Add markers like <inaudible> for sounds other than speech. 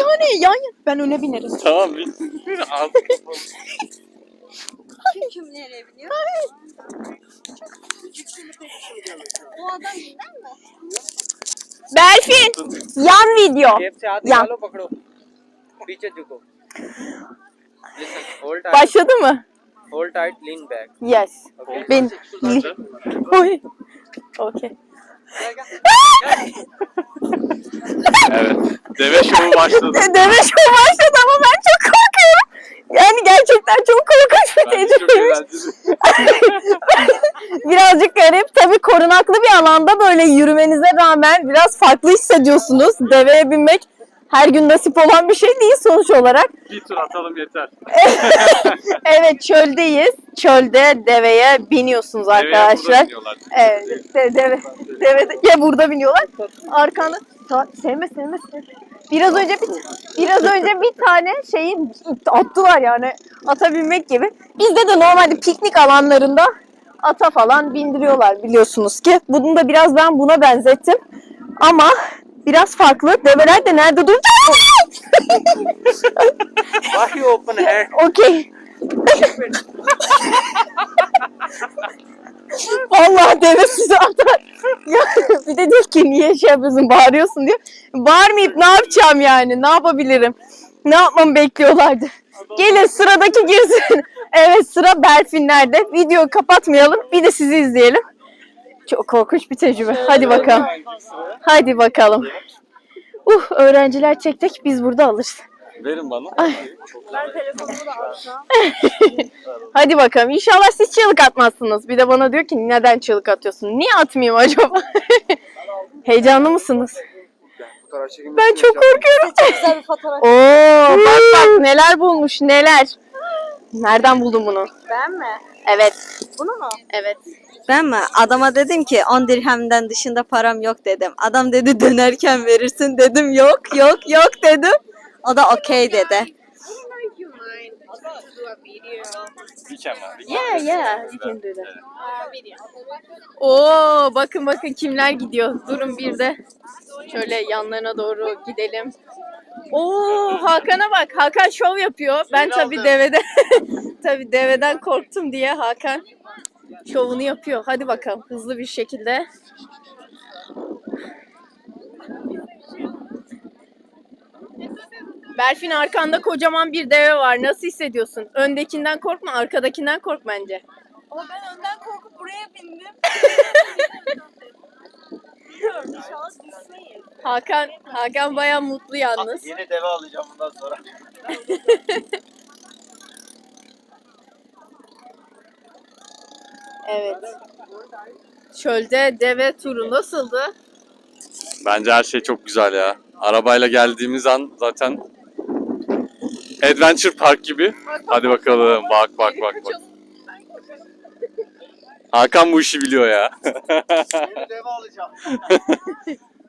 tane yan yana. Ben öne binerim. Tamam biz. Al. Kim kim nereye biliyor? O adam bizden mi? Berfin yan video. जेब से हाथ या। निकालो पकड़ो पीछे झुको Listen, hold tight Başladı mı? hold tight lean back Yes. okay Ben Oy. Okey. <laughs> Deve şovu başladı. <laughs> Deve şovu başladı ama ben çok korkuyorum. Yani gerçekten çok korkunç bir Bence çok tecrübeymiş. eğlenceli. <laughs> Birazcık garip. Tabii korunaklı bir alanda böyle yürümenize rağmen biraz farklı hissediyorsunuz. Deveye binmek her gün nasip olan bir şey değil sonuç olarak. Bir tur atalım yeter. <laughs> Evet çöldeyiz. Çölde deveye biniyorsunuz Deveye burada arkadaşlar. biniyorlar. Evet, de, deve, deve de- ya burada biniyorlar. Arkanda ta, sevme sevme sevme. Biraz önce bir biraz önce bir tane şeyi attılar yani ata binmek gibi. Bizde de normalde piknik alanlarında ata falan bindiriyorlar biliyorsunuz ki. Bunu da biraz ben buna benzettim. Ama biraz farklı. Develer de nerede duracak? <laughs> why you open hand Okey. <laughs> Vallahi deve sizi atar. Ya, <laughs> bir de diyor ki niye şey yapıyorsun bağırıyorsun diyor. Bağırmayıp ne yapacağım yani ne yapabilirim? Ne yapmamı bekliyorlardı. Gelin sıradaki girsin. <laughs> Evet sıra Berfinler'de. Videoyu kapatmayalım bir de sizi izleyelim. Çok korkunç bir tecrübe. Hadi bakalım. Hadi bakalım. Uh öğrenciler tek biz burada alırız. Verin bana. <laughs> Hadi bakalım. İnşallah siz çığlık atmazsınız. Bir de bana diyor ki neden çığlık atıyorsun? Niye atmayayım acaba? <laughs> Heyecanlı mısınız? Ben çok korkuyorum. Güzel bir fotoğraf. Oo, bak bak neler bulmuş neler. Nereden buldun bunu? Ben mi? Evet. Bunu mu? Evet. Ben mi? Adama dedim ki 10 dirhemden dışında param yok dedim. Adam dedi dönerken verirsin dedim yok yok yok dedim. O da okey dedi. Yeah yeah. You can do that. Oo bakın bakın kimler gidiyor. Durun bir de şöyle yanlarına doğru gidelim. Oo Hakan'a bak. Hakan şov yapıyor. Ben tabii devede <laughs> tabii deveden korktum diye Hakan şovunu yapıyor. Hadi bakalım hızlı bir şekilde. Berfin arkanda kocaman bir deve var. Nasıl hissediyorsun? Öndekinden korkma, arkadakinden kork bence. Ama ben önden korkup buraya bindim. Bilmiyorum inşallah düşmeyiz. Hakan Hakan baya mutlu yalnız. yeni deve alacağım bundan sonra <laughs> Evet. Çölde deve turu nasıldı? Bence her şey çok güzel ya. Arabayla geldiğimiz an zaten Adventure Park gibi. Hadi bakalım. Bak bak bak bak. Hakan bu işi biliyor ya. deve alacağım <laughs>